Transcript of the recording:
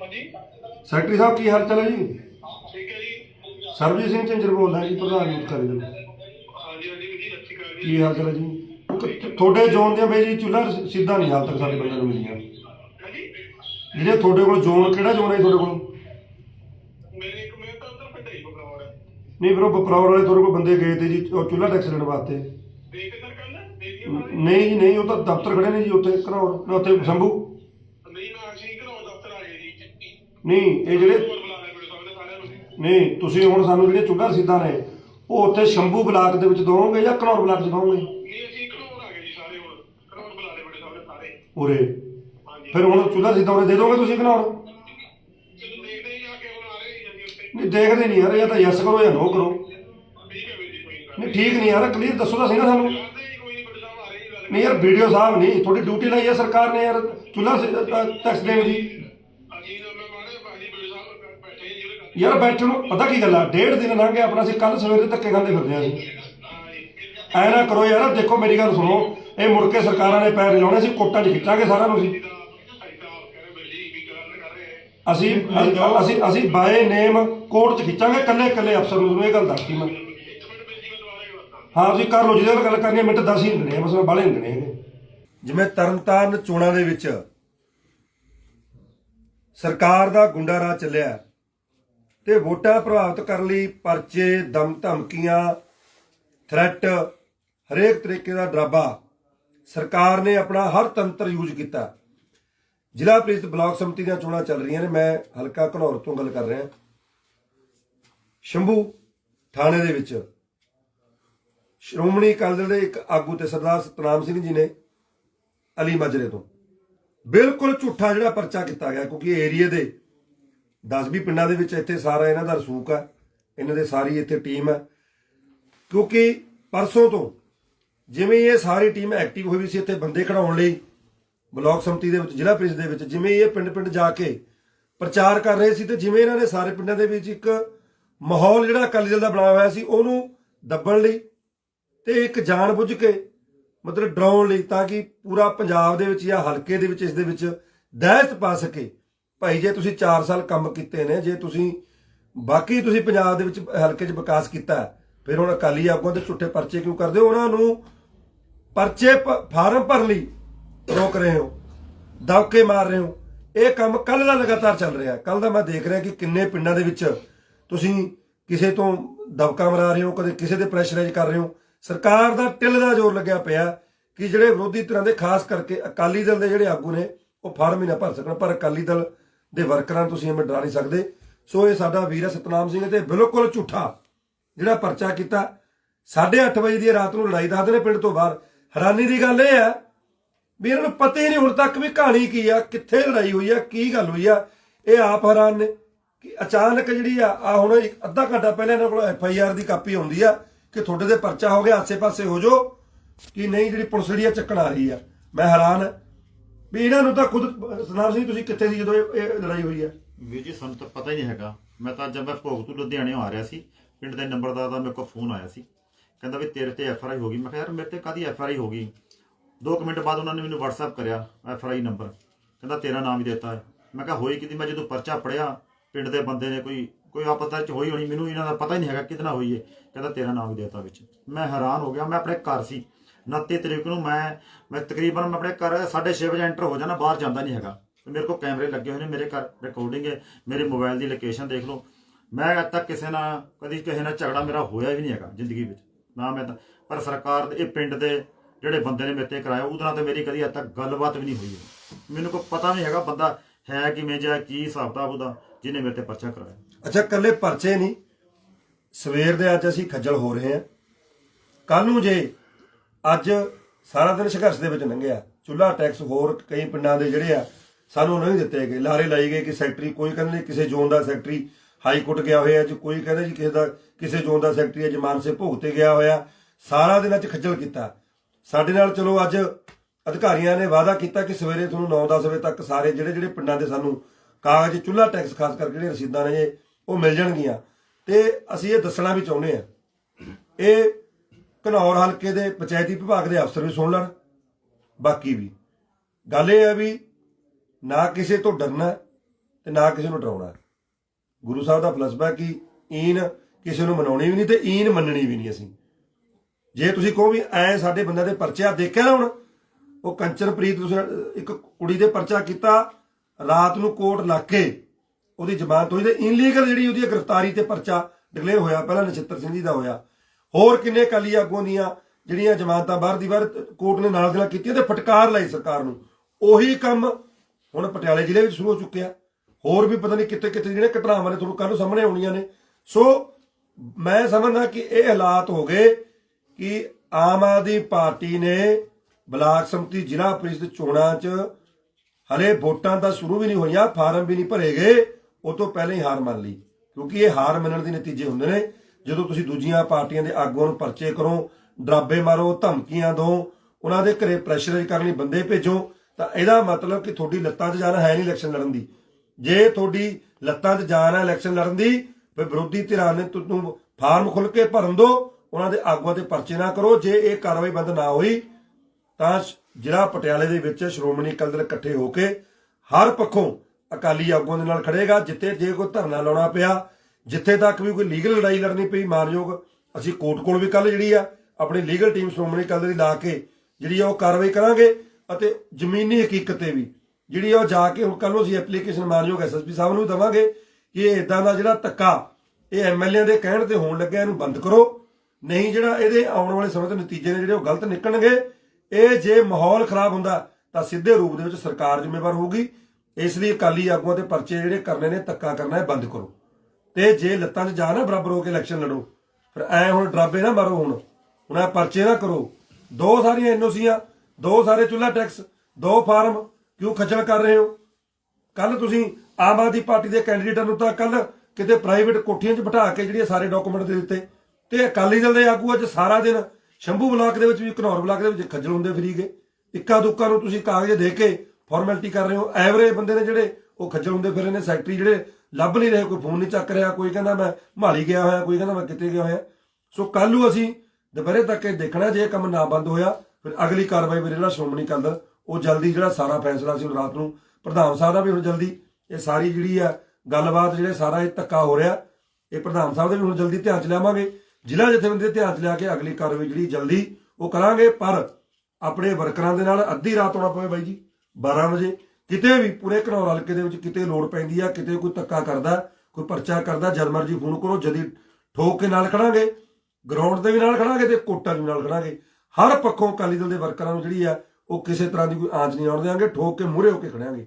ਹਾਂਜੀ? ਸੈਕਟਰੀ ਸਾਹਿਬ ਕੀ ਹਾਲ ਚਾਲ ਹੈ ਜੀ? ਠੀਕ ਹੈ ਜੀ। ਸਰਬਜੀਤ ਸਿੰਘ ਝੰਜਰ ਬੋਲਦਾ ਜੀ ਪ੍ਰਧਾਨ ਮੁਖਤਾਰੀ ਜੀ ਹਾਂਜੀ ਹਾਂਜੀ ਵੀਰ ਜੀ ਸਤਿ ਸ਼੍ਰੀ ਅਕਾਲ ਜੀ। ਕੀ ਹਾਲ ਚਾਲ ਹੈ ਜੀ? ਤੁਹਾਡੇ ਜ਼ੋਨ ਦੀਆਂ ਬਈ ਜੀ ਚੁੱਲ੍ਹਾ ਸਿੱਧਾ ਨਹੀਂ ਹਾਲ ਤੱਕ ਸਾਡੇ ਬੰਦੇ ਨੂੰ ਮਿਲੀਆਂ। ਜਿਹੜੇ ਤੁਹਾਡੇ ਕੋਲ ਜ਼ੋਨ ਕਿਹੜਾ ਜ਼ੋਨ ਹੈ ਤੁਹਾਡੇ ਕੋਲ? ਮੇਰੇ ਇੱਕ ਮੈਂ ਤਾਂ ਉਧਰ ਪਿੰਡ ਹੀ ਬਕਰਾਵਰ ਹੈ ਨਹੀਂ ਵੀਰੋ ਬਪਰੌਰ ਵਾਲੇ ਤੁਹਾਡੇ ਕੋਲ ਬੰਦੇ ਗਏ ਤੇ ਜੀ ਉਹ ਚੁੱਲ੍ਹਾ ਟੈਕਸ ਲੈਣ ਵਾਸਤੇ। ਨਹੀਂ ਜੀ ਨਹੀਂ ਉਹ ਤਾਂ ਦਫ਼ਤਰ ਖੜੇ ਨੇ ਜੀ ਉੱਥੇ ਘਰੌੜ ਉੱਥੇ ਸ਼ੰਭੂ ਨਹੀਂ ਨਾ ਅਸੀਂ ਘਰੋਂ ਦਫ਼ਤਰ ਆ ਗਏ ਜੀ ਨਹੀਂ ਇਹ ਜਿਹੜੇ ਨਹੀਂ ਤੁਸੀਂ ਹੁਣ ਸਾਨੂੰ ਜਿਹੜੇ ਚੁੱਲ੍ਹਾ ਸਿੱਧਾ ਨੇ ਉਹ ਉੱਥੇ ਸ਼ੰਭੂ ਬਲਾਕ ਦੇ ਵਿੱਚ ਦੋਗੇ ਜਾਂ ਘਨੌਰ ਬਲਾਕ 'ਚ ਦੋਗੇ ਨਹੀਂ ਅਸੀਂ ਘਰੋਂ ਆ ਗਏ ਜੀ ਸਾਰੇ ਹੁਣ ਘਰੋਂ ਬੁਲਾ ਲੈ ਮੇਰੇ ਸਾਹਮਣੇ ਸਾਰੇ। ਉਰੇ। ਫਿਰ ਹੁਣ ਚੁੱਲ੍ਹਾ ਸਿੱਧਾ ਉਰੇ ਦੇ ਦੋਗੇ ਤੁਸੀਂ ਘਨੌਰ? ਜਦੋਂ ਦੇਖਦੇ ਹੀ ਆ ਕੇ ਹੁਣ ਆ ਰਹੇ ਹੀ ਜਾਂਦੀ ਉੱਤੇ ਨਹੀਂ ਦੇਖਦੇ ਨਹੀਂ ਯਾਰ ਜਾਂ ਤਾਂ ਯੈਸ ਕਰੋ ਜਾਂ ਨੋ ਕਰੋ। ਨਹੀਂ ਠੀਕ ਨਹੀਂ ਯਾਰ ਕਲੀਅਰ ਦੱਸੋ ਤਾਂ ਸਹੀ ਨਾ ਸਾਨੂੰ। ਨਹੀਂ ਯਾਰ ਵੀਡੀਓ ਸਾਹਿਬ ਨਹੀਂ ਤੁਹਾਡੀ ਡਿਊਟੀ ਲਈ ਹੈ ਸਰਕਾਰ ਨੇ ਯਾਰ ਚੁੱਲ੍ਹਾ ਟੈਕਸ ਦੇਣ ਦੀ। ਯਾਰ ਬੈਠਣ ਨੂੰ ਪਤਾ ਕੀ ਗੱਲ ਆ? ਡੇਢ ਦਿਨ ਲੰਘ ਗਿਆ ਆਪਣਾ ਅਸੀਂ ਕੱਲ ਸਵੇਰੇ ਧੱਕੇ ਖਾਂਦੇ ਫਿਰਦੇ ਆ ਅਸੀਂ ਐ ਨਾ ਕਰੋ ਯਾਰ ਦੇਖੋ ਮੇਰੀ ਗੱਲ ਸੁਣੋ। ਇਹ ਮੁੜ ਕੇ ਸਰਕਾਰਾਂ ਨੇ ਪੈਰ ਲਾਉਣੇ ਅਸੀਂ ਕੋਟਾਂ 'ਚ ਖਿੱਚਾਂਗੇ ਸਾਰਿਆਂ ਨੂੰ ਅਸੀਂ। ਅਸੀਂ ਅਸੀਂ ਅਸੀਂ ਅਸੀਂ ਬਾਏ ਨੇਮ ਕੋਰਟ 'ਚ ਖਿੱਚਾਂਗੇ ਕੱਲੇ ਕੱਲੇ ਅਫਸਰ ਨੂੰ ਇਹ ਗੱਲ ਦੱਸਤੀ ਮੈਂ। ਹੀ ਤੁਸੀਂ ਕਰ ਲਓ ਜਿਹਦੇ ਨਾਲ ਗੱਲ ਕਰਨੀ ਹੈ ਮਿੰਟ 10 ਹੀ ਲੱਗਣੇ ਆ ਬਸ ਮੈਂ ਬਾਲੇ ਹੈਗੇ ਜਿਵੇਂ ਤਰਨਤਾਰਨ ਚੋਣਾਂ ਦੇ ਵਿੱਚ ਸਰਕਾਰ ਦਾ ਗੁੰਡਾ ਰਾਜ ਚੱਲਿਆ ਤੇ ਵੋਟਾਂ ਪ੍ਰਭਾਵਿਤ ਕਰਨ ਲਈ ਪਰਚੇ, ਦਮ ਧਮਕੀਆਂ ਥ੍ਰੈਟ ਹਰੇਕ ਤਰੀਕੇ ਦਾ ਡਰਾਬਾ ਸਰਕਾਰ ਨੇ ਆਪਣਾ ਹਰ ਤੰਤਰ ਯੂਜ਼ ਕੀਤਾ ਜ਼ਿਲ੍ਹਾ ਪ੍ਰੀਸ਼ਦ ਬਲਾਕ ਸਮਿਤੀ ਦੀਆਂ ਚੋਣਾਂ ਚੱਲ ਰਹੀਆਂ ਨੇ, ਮੈਂ ਹਲਕਾ ਘਨੌਰ ਤੋਂ ਗੱਲ ਕਰ ਰਿਹਾ। ਸ਼ੰਭੂ ਥਾਣੇ ਦੇ ਵਿੱਚ ਸ਼੍ਰੋਮਣੀ ਅਕਾਲੀ ਦਲ ਦੇ ਇੱਕ ਆਗੂ ਤੇ ਸਰਦਾਰ ਸਤਨਾਮ ਸਿੰਘ ਜੀ ਨੇ ਅਲੀ ਮਾਜਰੇ ਤੋਂ। ਬਿਲਕੁਲ ਝੂਠਾ ਜਿਹੜਾ ਪਰਚਾ ਕੀਤਾ ਗਿਆ, ਕਿਉਂਕਿ ਏਰੀਆ ਦੇ 10 ਪਿੰਡਾਂ ਦੇ ਵਿੱਚ ਇੱਥੇ ਸਾਰਾ ਇਹਨਾਂ ਦਾ ਰਸੂਕ ਆ, ਇਹਨਾਂ ਦੇ ਸਾਰੀ ਇੱਥੇ ਟੀਮ ਹੈ ਕਿਉਂਕਿ ਪਰਸੋਂ ਤੋਂ ਜਿਵੇਂ ਇਹ ਸਾਰੀ ਟੀਮ ਐਕਟਿਵ ਹੋਈ ਵੀ ਸੀ ਇੱਥੇ ਬੰਦੇ ਖੜਾਉਣ ਲਈ, ਬਲਾਕ ਸੰਮਤੀ ਦੇ ਵਿੱਚ, ਜ਼ਿਲ੍ਹਾ ਪ੍ਰੀਸ਼ਦ ਦੇ ਵਿੱਚ, ਜਿਵੇਂ ਇਹ ਪਿੰਡ-ਪਿੰਡ ਜਾ ਕੇ ਪ੍ਰਚਾਰ ਕਰ ਰਹੇ ਸੀ ਤੇ ਜਿਵੇਂ ਇਹਨਾਂ ਨੇ ਸਾਰੇ ਪਿੰਡਾਂ ਦੇ ਵਿੱਚ ਇੱਕ ਮਾਹੌਲ ਜਿਹੜਾ ਅਕਾਲੀ ਦਲ ਦਾ ਬਣਾਇਆ ਹੋਇਆ ਸੀ, ਉਹਨੂੰ ਦੱਬਣ ਲਈ ਤੇ ਇੱਕ ਜਾਣ ਬੁੱਝ ਕੇ ਮਤਲਬ ਡਰਾਉਣ ਲਈ ਤਾਂ ਕਿ ਪੂਰਾ ਪੰਜਾਬ ਦੇ ਵਿੱਚ ਜਾਂ ਹਲਕੇ ਦੇ ਵਿੱਚ ਇਸ ਦੇ ਵਿੱਚ ਦਹਿਸ਼ਤ ਪਾ ਸਕੇ। ਭਾਈ, ਜੇ ਤੁਸੀਂ 4 ਸਾਲ ਕੰਮ ਕੀਤੇ ਨੇ, ਜੇ ਤੁਸੀਂ ਬਾਕੀ ਤੁਸੀਂ ਪੰਜਾਬ ਦੇ ਵਿੱਚ ਹਲਕੇ 'ਚ ਵਿਕਾਸ ਕੀਤਾ, ਫਿਰ ਹੁਣ ਅਕਾਲੀ ਆਗੂਆਂ ਦੇ ਝੂਠੇ ਪਰਚੇ ਕਿਉਂ ਕਰਦੇ ਹੋ? ਉਹਨਾਂ ਨੂੰ ਪਰਚੇ ਫਾਰਮ ਭਰ ਲਈ ਰੋਕ ਰਹੇ ਹੋ, ਦਬਕੇ ਮਾਰ ਰਹੇ ਹੋ। ਇਹ ਕੰਮ ਕੱਲ ਦਾ ਲਗਾਤਾਰ ਚੱਲ ਰਿਹਾ। ਕੱਲ ਦਾ ਮੈਂ ਦੇਖ ਰਿਹਾ ਕਿ ਕਿੰਨੇ ਪਿੰਡਾਂ ਦੇ ਵਿੱਚ ਤੁਸੀਂ ਕਿਸੇ ਤੋਂ ਦਬਕਾ ਮਰਾ ਰਹੇ ਹੋ, ਕਦੇ ਕਿਸੇ ਦੇ ਪ੍ਰੈਸ਼ਰਾਈਜ਼ ਕਰ ਰਹੇ ਹੋ। ਸਰਕਾਰ ਦਾ ਟਿੱਲ ਦਾ ਜ਼ੋਰ ਲੱਗਿਆ ਪਿਆ ਕਿ ਜਿਹੜੇ ਵਿਰੋਧੀ ਧਿਰਾਂ ਦੇ, ਖਾਸ ਕਰਕੇ ਅਕਾਲੀ ਦਲ ਦੇ ਜਿਹੜੇ ਆਗੂ ਨੇ, ਉਹ ਫਾਰਮ ਹੀ ਨਾ ਭਰ ਸਕਣ। ਪਰ ਅਕਾਲੀ ਦਲ ਦੇ ਵਰਕਰਾਂ ਨੂੰ ਤੁਸੀਂ ਐਵੇਂ ਡਰਾ ਨਹੀਂ ਸਕਦੇ। ਸੋ ਇਹ ਸਾਡਾ ਵੀਰ ਸਤਨਾਮ ਸਿੰਘ ਤੇ ਬਿਲਕੁਲ ਝੂਠਾ ਜਿਹੜਾ ਪਰਚਾ ਕੀਤਾ। 8:30 ਵਜੇ ਦੀ ਰਾਤ ਨੂੰ ਲੜਾਈ ਦੱਸਦੇ ਨੇ ਪਿੰਡ ਤੋਂ ਬਾਹਰ। ਹੈਰਾਨੀ ਦੀ ਗੱਲ ਇਹ ਹੈ ਵੀ ਇਹਨਾਂ ਨੂੰ ਪਤਾ ਹੀ ਨਹੀਂ ਹੁਣ ਤੱਕ ਵੀ ਕਹਾਣੀ ਕੀ ਆ, ਕਿੱਥੇ ਲੜਾਈ ਹੋਈ ਆ, ਕੀ ਗੱਲ ਹੋਈ ਆ। ਇਹ ਆਪ ਹੈਰਾਨ ਨੇ ਕਿ ਅਚਾਨਕ ਜਿਹੜੀ ਆ ਆ ਹੁਣ ਇੱਕ ਅੱਧਾ ਘੰਟਾ ਪਹਿਲਾਂ ਇਹਨਾਂ ਕੋਲ ਐਫ ਆਈ ਆਰ ਦੀ ਕਾਪੀ ਆਉਂਦੀ ਆ। ਕਿ ਤੁਹਾਡੇ ਦੇ ਪਰਚਾ ਹੋ ਗਿਆ, ਆਸੇ-ਪਾਸੇ ਹੋ ਜਾਓ, ਕਿ ਨਹੀਂ ਜਿਹੜੀ ਪੁਲਿਸ ਜਿਹੜੀ ਆ, ਚੱਕਣ ਆ ਰਹੀ ਆ। ਮੈਂ ਹੈਰਾਨ ਆ। ਵੀ ਇਹਨਾਂ ਨੂੰ ਤਾਂ ਖੁਦ ਸਨਾਰ ਸਿੰਘ, ਤੁਸੀਂ ਕਿੱਥੇ ਸੀ ਜਦੋਂ ਇਹ ਇਹ ਲੜਾਈ ਹੋਈ ਆ? ਵੀਰ ਜੀ, ਸਾਨੂੰ ਤਾਂ ਪਤਾ ਹੀ ਨਹੀਂ ਹੈਗਾ। ਮੈਂ ਤਾਂ ਜਦ ਮੈਂ ਭੋਗ ਤੋਂ ਲੁਧਿਆਣੇ ਆ ਰਿਹਾ ਸੀ। ਪਿੰਡ ਦੇ ਨੰਬਰਦਾਰ ਦਾ ਮੇਰੇ ਕੋਲ ਫੋਨ ਆਇਆ ਸੀ। ਕਹਿੰਦਾ ਵੀ ਤੇਰੇ ਤੇ ਐਫ ਆਰ ਆਈ ਹੋ ਗਈ। ਮੈਂ ਕਿਹਾ, ਯਾਰ, ਮੇਰੇ ਤੇ ਕਾਦੀ ਐਫ ਆਰ ਆਈ ਹੋ ਗਈ? 2 ਮਿੰਟ ਬਾਅਦ ਉਹਨਾਂ ਨੇ ਮੈਨੂੰ WhatsApp ਕਰਿਆ, ਐਫ ਆਰ ਆਈ ਨੰਬਰ। ਕਹਿੰਦਾ, ਤੇਰਾ ਨਾਮ ਹੀ ਦਿੱਤਾ। ਹੈ ਮੈਂ ਕਿਹਾ, ਹੋਈ ਕਿਦੀ? ਮੈਂ ਜਦੋਂ ਪਰਚਾ ਪੜਿਆ ਪਿੰਡ ਦੇ ਬੰਦੇ ਨੇ ਕੋਈ ਕੋਈ ਆਪਤਾ ਚ ਹੋਈ ਹੋਣੀ, ਮੈਨੂੰ ਇਹਨਾਂ ਦਾ ਪਤਾ ਹੀ ਨਹੀਂ ਹੈਗਾ ਕਿਤਨਾ ਹੋਈ ਹੈ ਕਹਿੰਦਾ ਤੇਰਾ ਨਾਮ ਹੀ ਵਿੱਚ। ਮੈਂ ਹੈਰਾਨ ਹੋ ਗਿਆ, ਮੈਂ ਆਪਣੇ ਘਰ ਸੀ। 29 ਤਰੀਕ ਨੂੰ ਮੈਂ ਮੈਂ ਤਕਰੀਬਨ ਮੈਂ ਆਪਣੇ ਘਰ 6:30 ਵਜੇ ਐਂਟਰ ਹੋ ਜਾਣਾ ਬਾਹਰ ਜਾਂਦਾ ਨਹੀਂ ਹੈਗਾ। ਤੇ ਮੇਰੇ ਕੋਲ ਕੈਮਰੇ ਲੱਗੇ ਹੋਏ ਨੇ, ਮੇਰੇ ਘਰ ਰਿਕਾਰਡਿੰਗ ਹੈ ਮੇਰੇ ਮੋਬਾਈਲ ਦੀ ਲੋਕੇਸ਼ਨ ਦੇਖ ਲਓ। ਮੈਂ ਅੱਜ ਤੱਕ ਕਿਸੇ ਨਾਲ, ਕਦੀ ਕਿਸੇ ਨਾਲ ਝਗੜਾ ਮੇਰਾ ਹੋਇਆ ਵੀ ਨਹੀਂ ਹੈਗਾ ਜ਼ਿੰਦਗੀ ਵਿੱਚ। ਨਾ ਮੈਂ ਤਾਂ, ਪਰ ਸਰਕਾਰ ਦੇ, ਇਹ ਪਿੰਡ ਦੇ ਜਿਹੜੇ ਬੰਦੇ ਨੇ ਮੇਰੇ ਤੇ ਕਰਾਇਆ, ਉਹਦੇ ਨਾਲ ਤੇ ਮੇਰੀ ਕਦੀ ਅੱਜ ਤੱਕ ਗੱਲਬਾਤ ਵੀ ਨਹੀਂ ਹੋਈ। ਹੈ ਮੈਨੂੰ ਕੋਈ ਪਤਾ ਨਹੀਂ ਹੈਗਾ ਬੰਦਾ ਹੈ ਕਿਵੇਂ ਜਾਂ ਕੀ ਹਿਸਾਬ ਕਿਤਾਬ ਉਹਦਾ, ਜਿਹਨੇ ਮੇਰੇ ਤੇ ਪਰਚਾ ਕਰਾਇਆ। ਅੱਛਾ ਕੱਲੇ ਪਰਚੇ ਨਹੀਂ। ਸਵੇਰ ਦੇ ਅੱਜ ਅਸੀਂ ਖੱਜਲ ਹੋ ਰਹੇ ਹਾਂ। ਕੱਲ ਨੂੰ ਜੇ ਅੱਜ ਸਾਰਾ ਦਿਨ ਸੰਘਰਸ਼ ਦੇ ਵਿੱਚ ਲੰਘਿਆ, ਚੁੱਲ੍ਹਾ ਟੈਕਸ ਹੋਰ ਕਈ ਪਿੰਡਾਂ ਦੇ ਜਿਹੜੇ ਆ, ਸਾਨੂੰ ਨਹੀਂ ਦਿੱਤੇ ਗਏ। ਲਾਰੇ ਲਾਈ ਗਏ ਕਿ ਸੈਕਟਰੀ, ਕੋਈ ਕਹਿੰਦੇ ਨੇ ਕਿਸੇ ਜ਼ੋਨ ਦਾ ਸੈਕਟਰੀ ਹਾਈ ਕੋਰਟ ਗਿਆ ਹੋਇਆ ਜੀ, ਕੋਈ ਕਹਿੰਦਾ ਜੀ ਕਿਸੇ ਦਾ, ਕਿਸੇ ਜ਼ੋਨ ਦਾ ਸੈਕਟਰੀ ਅੱਜ ਮਾਨਸੇ ਭੋਗ ਤੇ ਗਿਆ ਹੋਇਆ। ਸਾਰਾ ਦਿਨ ਅੱਜ ਖੱਜਲ ਕੀਤਾ। ਸਾਡੇ ਨਾਲ ਚਲੋ ਅੱਜ ਅਧਿਕਾਰੀਆਂ ਨੇ ਵਾਅਦਾ ਕੀਤਾ ਕਿ ਸਵੇਰੇ ਤੁਹਾਨੂੰ 9-10 ਵਜੇ ਤੱਕ ਸਾਰੇ ਜਿਹੜੇ ਜਿਹੜੇ ਪਿੰਡਾਂ ਦੇ ਸਾਨੂੰ ਕਾਗਜ਼, ਚੁੱਲ੍ਹਾ ਟੈਕਸ ਖਾਸ ਕਰਕੇ ਜਿਹੜੀਆਂ ਰਸੀਦਾਂ ਨੇ ਜੇ ਉਹ ਮਿਲ ਜਾਣਗੀਆਂ। ਤੇ ਅਸੀਂ ਇਹ ਦੱਸਣਾ ਵੀ ਚਾਹੁੰਦੇ ਆ ਇਹ ਘਨੌਰ ਹਲਕੇ ਦੇ ਪੰਚਾਇਤੀ ਵਿਭਾਗ ਦੇ ਅਫਸਰ ਵੀ ਸੁਣ ਲੈਣ, ਬਾਕੀ ਵੀ। ਗੱਲ ਇਹ ਹੈ ਵੀ ਨਾ ਕਿਸੇ ਤੋਂ ਡਰਨਾ ਤੇ ਨਾ ਕਿਸੇ ਨੂੰ ਡਰਾਉਣਾ। ਗੁਰੂ ਸਾਹਿਬ ਦਾ ਫਲਸਫਾ ਕਿ ਈਨ ਕਿਸੇ ਨੂੰ ਮਨਾਉਣੀ ਵੀ ਨਹੀਂ ਤੇ ਈਨ ਮੰਨਣੀ ਵੀ ਨਹੀਂ ਅਸੀਂ। ਜੇ ਤੁਸੀਂ ਕਹੋ ਵੀ ਐ ਸਾਡੇ ਬੰਦਿਆਂ ਦੇ ਪਰਚੇ ਆ, ਦੇਖਿਆ ਨਾ ਹੁਣ ਉਹ ਕੰਚਨਪ੍ਰੀਤ ਤੁਸੀਂ ਇੱਕ ਕੁੜੀ ਦੇ ਪਰਚਾ ਕੀਤਾ, ਰਾਤ ਨੂੰ ਕੋਰਟ ਲੱਗ ਕੇ ਉਹਦੀ ਜ਼ਮਾਨਤ ਹੋਈ ਤੇ ਇਨਲੀਗਲ ਜਿਹੜੀ ਉਹਦੀ ਗ੍ਰਿਫਤਾਰੀ ਤੇ ਪਰਚਾ ਡਿਕਲੇਅਰ ਹੋਇਆ, ਪਹਿਲਾਂ ਨਛੱਤਰ ਸਿੰਘ ਜੀ ਦਾ ਹੋਇਆ। ਹੋਰ ਕਿੰਨੇ ਕਾਲੀ ਆਗੂਆਂ ਦੀਆਂ ਜਿਹੜੀਆਂ ਜ਼ਮਾਨਤਾਂ ਬਾਹਰ ਦੀ ਬਾਹਰ ਕੋਰਟ ਨੇ ਨਾਲ ਨਾਲ ਕੀਤੀਆਂ ਤੇ ਫਟਕਾਰ ਲਾਈ ਸਰਕਾਰ ਨੂੰ। ਉਹੀ ਕੰਮ ਹੁਣ ਪਟਿਆਲੇ ਜ਼ਿਲ੍ਹੇ ਵਿੱਚ ਸ਼ੁਰੂ ਹੋ ਚੁੱਕਿਆ। ਹੋਰ ਵੀ ਪਤਾ ਨਹੀਂ ਕਿੱਥੇ ਕਿੱਥੇ ਜਿਹੜੇ ਘਟਨਾਵਾਂ ਨੇ ਤੁਹਾਨੂੰ ਕੱਲ ਨੂੰ ਸਾਹਮਣੇ ਆਉਣੀਆਂ ਨੇ। ਸੋ ਮੈਂ ਸਮਝਦਾ ਕਿ ਇਹ ਹਾਲਾਤ ਹੋ ਗਏ ਕਿ ਆਮ ਆਦਮੀ ਪਾਰਟੀ ਨੇ ਬਲਾਕ ਸੰਮਤੀ ਜ਼ਿਲ੍ਹਾ ਪ੍ਰੀਸ਼ਦ ਚੋਣਾਂ 'ਚ ਹਲੇ ਵੋਟਾਂ ਤਾਂ ਸ਼ੁਰੂ ਵੀ ਨਹੀਂ ਹੋਈਆਂ, ਫਾਰਮ ਵੀ ਨਹੀਂ ਭਰੇ ਗਏ, ਉਹ ਤੋਂ ਪਹਿਲਾਂ ਹੀ ਹਾਰ ਮੰਨ ਲਈ। ਕਿਉਂਕਿ ਇਹ ਹਾਰ ਮੰਨਣ ਦੇ ਨਤੀਜੇ ਹੁੰਦੇ ਨੇ। ਜਦੋਂ ਤੁਸੀਂ ਦੂਜੀਆਂ ਪਾਰਟੀਆਂ ਦੇ ਆਗੂਆਂ ਨੂੰ ਪਰਚੇ ਕਰੋ, ਡਰਾਬੇ ਮਾਰੋ, ਧਮਕੀਆਂ ਦਿਓ, ਉਹਨਾਂ ਦੇ ਘਰੇ ਪ੍ਰੈਸ਼ਰਾਈਜ਼ ਕਰਨ ਲਈ ਬੰਦੇ ਭੇਜੋ, ਤਾਂ ਇਹਦਾ ਮਤਲਬ ਕਿ ਤੁਹਾਡੀ ਲੱਤਾਂ 'ਚ ਜਾਨ ਹੈ ਨਹੀਂ ਇਲੈਕਸ਼ਨ ਲੜਨ ਦੀ। ਜੇ ਤੁਹਾਡੀ ਲੱਤਾਂ 'ਚ ਜਾਨ ਹੈ ਇਲੈਕਸ਼ਨ ਲੜਨ ਦੀ, ਫਿਰ ਵਿਰੋਧੀ ਧਿਰਾਂ ਨੇ ਤੁਹਾਨੂੰ ਫਾਰਮ ਖੁੱਲ ਕੇ ਭਰਨ ਦਿਓ, ਉਹਨਾਂ ਦੇ ਆਗੂਆਂ ਤੇ ਪਰਚੇ ਨਾ ਕਰੋ, ਜੇ ਇਹ ਕਾਰਵਾਈ ਬੰਦ ਨਾ ਹੋਈ ਤਾਂ ਜ਼ਿਲ੍ਹਾ ਪਟਿਆਲੇ ਦੇ ਵਿੱਚ ਸ਼੍ਰੋਮਣੀ ਅਕਾਲੀ ਦਲ ਇਕੱਠੇ ਹੋ ਕੇ ਹਰ ਪੱਖੋਂ ਅਕਾਲੀ ਆਗੂਆਂ ਦੇ ਨਾਲ ਖੜੇਗਾ ਜਿੱਥੇ ਜੇ ਕੋਈ ਧਰਨਾ ਲਾਉਣਾ ਪਿਆ, ਜਿੱਥੇ ਤੱਕ ਵੀ ਕੋਈ ਲੀਗਲ ਲੜਾਈ ਲੜਨੀ ਪਈ ਮਾਨਯੋਗ, ਅਸੀਂ ਕੋਰਟ ਕੋਲ ਵੀ ਕੱਲ ਜਿਹੜੀ ਆ, ਆਪਣੀ ਲੀਗਲ ਟੀਮ ਸ਼੍ਰੋਮਣੀ ਅਕਾਲੀ ਦਲ ਦੀ ਲਾ ਕੇ ਜਿਹੜੀ ਆ ਉਹ ਕਾਰਵਾਈ ਕਰਾਂਗੇ ਅਤੇ ਜ਼ਮੀਨੀ ਹਕੀਕਤ ਤੇ ਵੀ ਜਿਹੜੀ ਆ ਉਹ ਜਾ ਕੇ ਹੁਣ ਕੱਲ ਨੂੰ ਅਸੀਂ ਐਪਲੀਕੇਸ਼ਨ ਮਾਨਯੋਗ ਐਸਐਸਪੀ ਸਾਹਿਬ ਨੂੰ ਵੀ ਦੇਵਾਂਗੇ ਕਿ ਇਹ ਇਦਾਂ ਦਾ ਜਿਹੜਾ ਧੱਕਾ ਇਹ ਐਮਐਲਏ ਦੇ ਕਹਿਣ ਤੇ ਹੋਣ ਲੱਗਿਆ, ਇਹਨੂੰ ਬੰਦ ਕਰੋ। ਨਹੀਂ ਜਿਹੜਾ ਇਹਦੇ ਆਉਣ ਵਾਲੇ ਸਮੇਂ ਦੇ ਨਤੀਜੇ ਨੇ ਜਿਹੜੇ ਉਹ ਗਲਤ ਨਿਕਲਣਗੇ ਇਹ ਜੇ ਮਾਹੌਲ ਖਰਾਬ ਹੁੰਦਾ ਤਾਂ ਸਿੱਧੇ ਰੂਪ ਦੇ ਵਿੱਚ ਸਰਕਾਰ ਜ਼ਿੰਮੇਵਾਰ ਹੋਊਗੀ। ਇਸ ਲਈ ਅਕਾਲੀ ਆਗੂਆਂ ਤੇ ਪਰਚੇ ਜਿਹੜੇ ਕਰਨੇ ਨੇ, ਧੱਕਾ ਕਰਨਾ ਹੈ ਬੰਦ ਕਰੋ। ਤੇ ਜੇ ਲੱਤਾਂ 'ਚ ਜਾ ਨਾ ਬਰਾਬਰ ਹੋ ਕੇ ਇਲੈਕਸ਼ਨ ਲੜੋ, ਫਿਰ ਐ ਹੁਣ ਡਰਾਬੇ ਨਾ ਮਾਰੋ ਹੁਣ। ਹੁਣ ਇਹ ਪਰਚੇ ਨਾ ਕਰੋ। ਦੋ ਸਾਰੀਆਂ ਐਨਓਸੀਆਂ, ਦੋ ਸਾਰੇ ਚੁੱਲਾ ਟੈਕਸ, ਦੋ ਫਾਰਮ ਕਿਉਂ ਖੱਜਲ ਕਰ ਰਹੇ ਹੋ? ਕੱਲ ਤੁਸੀਂ ਆਮ ਆਦਮੀ ਪਾਰਟੀ ਦੇ ਕੈਂਡੀਡੇਟਾਂ ਨੂੰ ਤਾਂ ਕੱਲ ਕਿਤੇ ਪ੍ਰਾਈਵੇਟ ਕੋਠੀਆਂ 'ਚ ਬਿਠਾ ਕੇ ਜਿਹੜੇ ਸਾਰੇ ਡਾਕੂਮੈਂਟ ਦੇ ਦਿੱਤੇ। ਤੇ ਅਕਾਲੀ ਦਲ ਦੇ ਆਗੂ ਅੱਜ ਸਾਰਾ ਦਿਨ ਸ਼ੰਭੂ ਬਲਾਕ ਦੇ ਵਿੱਚ ਵੀ ਘਨੌਰ ਬਲਾਕ ਦੇ ਵਿੱਚ ਖੱਜਲ ਹੁੰਦੇ ਫਰੀਗੇ ਇੱਕਾ ਦੁੱਕਾ ਨੂੰ ਤੁਸੀਂ ਕਾਗਜ਼ ਦੇ ਕੇ ਫਾਰਮੈਲਿਟੀ ਕਰ ਰਹੇ ਹੋ। ਐਵਰੇਜ ਬੰਦੇ ਨੇ ਜਿਹੜੇ ਉਹ ਖੱਜਲ ਹੁੰਦੇ ਫਿਰ ਨੇ। ਸੈਕਟਰੀ ਜਿਹੜੇ ਲੱਭ ਨਹੀਂ ਰਹੇ, ਕੋਈ ਫੋਨ ਨਹੀਂ ਚੱਕ ਰਿਹਾ, ਕੋਈ ਕਹਿੰਦਾ ਮੈਂ ਮਾਲੀ ਗਿਆ ਹੋਇਆ, ਕੋਈ ਕਹਿੰਦਾ ਮੈਂ ਕਿਤੇ ਗਿਆ ਹੋਇਆ। ਸੋ ਕੱਲ ਨੂੰ ਅਸੀਂ ਦੁਪਹਿਰੇ ਤੱਕ ਇਹ ਦੇਖਣਾ, ਜੇ ਇਹ ਕੰਮ ਨਾ ਬੰਦ ਹੋਇਆ, ਫਿਰ ਅਗਲੀ ਕਾਰਵਾਈ ਮੇਰੇ ਨਾਲ ਸ਼੍ਰੋਮਣੀ ਅਕਾਲੀ ਦਲ, ਉਹ ਜਲਦੀ ਜਿਹੜਾ ਸਾਰਾ ਫੈਸਲਾ ਸੀ ਉਹ ਰਾਤ ਨੂੰ ਪ੍ਰਧਾਨ ਸਾਹਿਬ ਦਾ ਵੀ ਹੁਣ ਜਲਦੀ, ਇਹ ਸਾਰੀ ਜਿਹੜੀ ਆ ਗੱਲਬਾਤ, ਜਿਹੜੇ ਸਾਰਾ ਇਹ ਧੱਕਾ ਹੋ ਰਿਹਾ, ਇਹ ਪ੍ਰਧਾਨ ਸਾਹਿਬ ਦੇ ਵੀ ਹੁਣ ਜਲਦੀ ਧਿਆਨ ਚ ਲਿਆਵਾਂਗੇ। ਜ਼ਿਲ੍ਹਾ ਜਥੇਬੰਦੀ ਦੇ ਧਿਆਨ ਚ ਲਿਆ ਕੇ ਅਗਲੀ ਕਾਰਵਾਈ ਜਿਹੜੀ ਜਲਦੀ ਉਹ ਕਰਾਂਗੇ, ਪਰ ਆਪਣੇ ਵਰਕਰਾਂ ਦੇ ਨਾਲ ਅੱਧੀ ਰਾਤ ਆਉਣਾ ਪਵੇ ਬਾਈ ਜੀ 12 ਵਜੇ। ਕਿਤੇ ਵੀ ਪੂਰੇ ਘਨੌਰ ਹਲਕੇ ਦੇ ਵਿੱਚ ਕਿਤੇ ਲੋੜ ਪੈਂਦੀ ਆ, ਕਿਤੇ ਕੋਈ ਧੱਕਾ ਕਰਦਾ, ਕੋਈ ਪਰਚਾ ਕਰਦਾ, ਜਦ ਮਰਜ਼ੀ ਫੋਨ ਕਰੋ, ਜਦੀ ਠੋਕ ਕੇ ਨਾਲ ਖੜਾਂਗੇ ਗਰਾਊਂਡ ਦੇ ਵੀ ਨਾਲ ਖੜਾਂਗੇ ਤੇ ਕੋਟਾ ਵੀ ਨਾਲ ਖੜਾਂਗੇ। ਹਰ ਪੱਖੋਂ ਅਕਾਲੀ ਦਲ ਦੇ ਵਰਕਰਾਂ ਨੂੰ ਜਿਹੜੀ ਆ, ਉਹ ਕਿਸੇ ਤਰ੍ਹਾਂ ਦੀ ਕੋਈ ਆਂਚ ਨਹੀਂ ਆਉਣ ਦੇਵਾਂਗੇ ਠੋਕ ਕੇ ਮੂਹਰੇ ਹੋ ਕੇ ਖੜਾਂਗੇ।